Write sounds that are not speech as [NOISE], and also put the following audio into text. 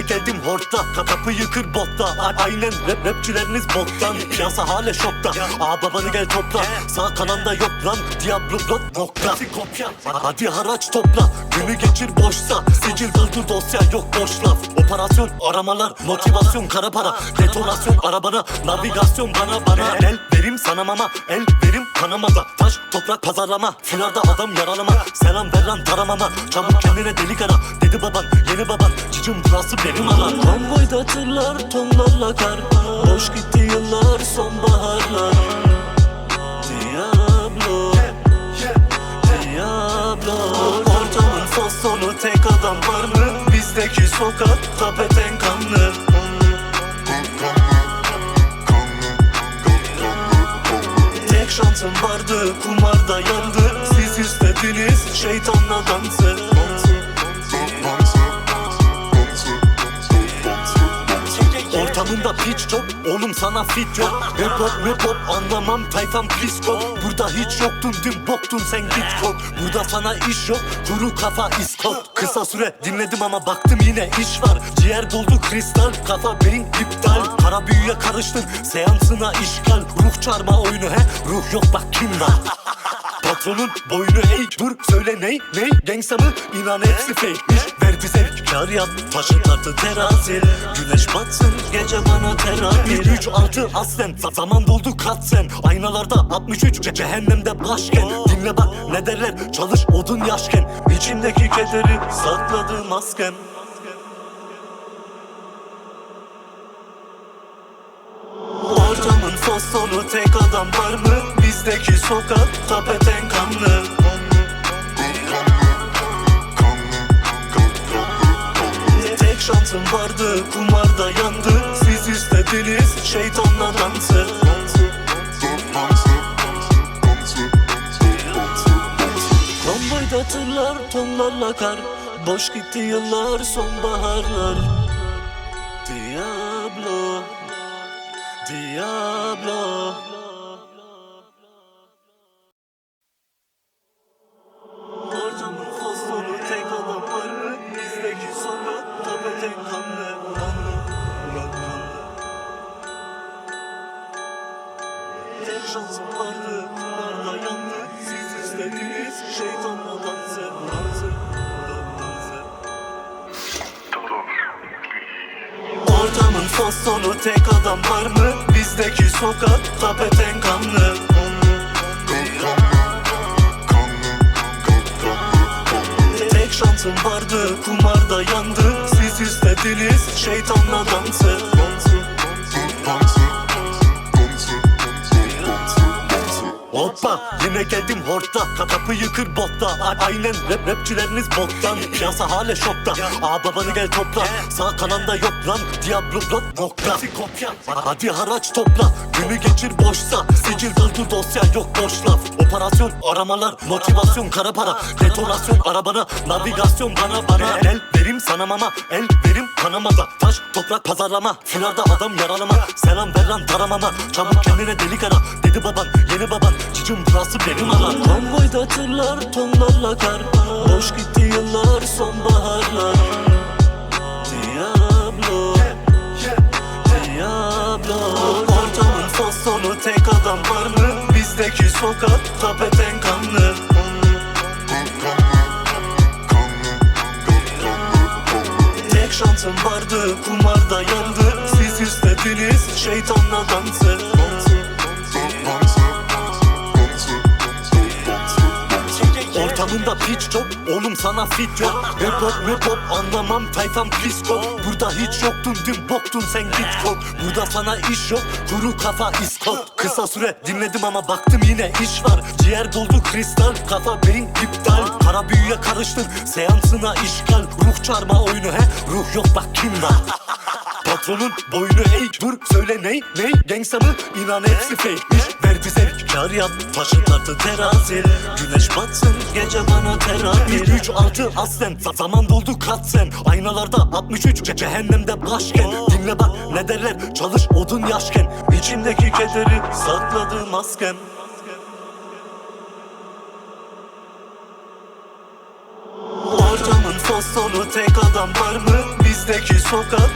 Yine geldim hortta ka- Kapı yıkır botta. A- Aynen rap rapçileriniz boktan Piyasa hale şokta. Aa babanı gel topla. Sağ kananda yok lan Diablo blot nokta kopya. Hadi haraç topla. Günü geçir boşsa. Sicil doldur dosya yok boş laf. Operasyon aramalar Motivasyon kara para. Detonasyon arabana Navigasyon bana bana. El verim sana mama El verim kanamada Taş toprak pazarlama. Filarda adam yaralama. Selam ver lan taramama. Çabuk kendine delik ara Dedi baban yeni baban Cicim burası benim alan. Konvoyda tırlar tonlarla kar Boş gitti yıllar sonbaharlar. Diablo. Diablo. Ortamın fasonu tek adam var mı? Bizdeki sokak tapeten kanlı. Tek şansım vardı kumarda yandı. Siz istediniz şeytanla dansı Ortamında piç çok oğlum sana fit yok. Hip hop hip hop anlamam. Tayfam pisko Burada hiç yoktun. Dün boktun sen git kop. Burada sana iş yok. Kuru kafa iskop. Kısa süre dinledim ama baktım yine iş var. Ciğer doldu kristal. Kafa beyin iptal. Para büyüye karıştın. Seansına işgal. Ruh çarma oyunu he. Ruh yok bak kim var Patronun boynu eğ Dur söyle ney ney? Gangsta mı? İnan hepsi fake'miş. Verdi zevk kar yap Taşı tartı terazi. Güneş batsın gece bana terapi 3 6 aslen Zaman doldu kat sen. Aynalarda 63 ce- Cehennemde başken. Dinle bak ne derler? Çalış odun yaşken. İçimdeki kederi sakladı maskem Ortamın fasonu tek adam var mı? Bizdeki sokak tapeten kanlı. Tek şansım vardı kumarda yandı. Siz istediniz şeytanla dansı Konvoyda tırlar tonlarla kar. Boş gitti yıllar sonbaharlar Diablo Ortamın fasonu tek adam var? Bizdeki sokak tapeten kanlı Kanlı, ulan kanlı Tek şansım vardı kumarda yandı Siz istediniz şeytanla dansı Dansı, dansı Ortamın fasonu tek adam var mı? Bizdeki sokak tapeten kanlı Tek şansım vardı kumarda yandı. Siz istediniz şeytanla dansı yine geldim hortta Ka- Kapı yıkır botta. A- Aynen rap rapçileriniz boktan. Piyasa hale şokta. Aa babanı gel topla. Sağ kananda yok lan Diablo blot nokta kopya. Hadi haraç topla. Günü geçir boşsa Sicil doldur dosya yok boş laf. Operasyon aramalar Motivasyon kara para. Detonasyon arabana Navigasyon bana bana. El verim sana mama. El verim kanamada Taş toprak pazarlama. Filarda adam yaralama. Selam ver lan taramama Çabuk kendine delik ara. Dedi baban yeni baban. Cicim burası benim alan Konvoyda tırlar tonlarla kar. Boş gitti yıllar sonbaharlar. Diablo. Diablo. Ortamın fasonu tek adam var mı? Bizdeki sokak tapeten Şansım vardı kumarda yandı. Siz istediniz şeytanla dansı Ortamında piç çok oğlum sana fit yok. Hip hop hip hop anlamam tayfam pisko Burada hiç yoktun dün boktun sen git kop. Burada sana iş yok kuru kafa iskop Kısa süre dinledim ama baktım yine iş var. Ciğer doldu kristal kafa beyin iptal. Para büyüye karıştın seansına işgal. Ruh çarma oyunu he? Ruh yok bak kim var? [LAUGHS] Patronun boynu eğ Dur söyle ney ney? Gangsta mı? İnan hepsi zevk kar yap Taşı tartı terazi Güneş batsın gece bana terapi 3 6 aslen Zaman doldu kat sen Aynalarda 63 ce- Cehennemde başken. Dinle bak ne derler Çalış odun yaşken. İçimdeki kederi sakladı maskem Ortamın fasonu tek adam var mı? Bizdeki sokak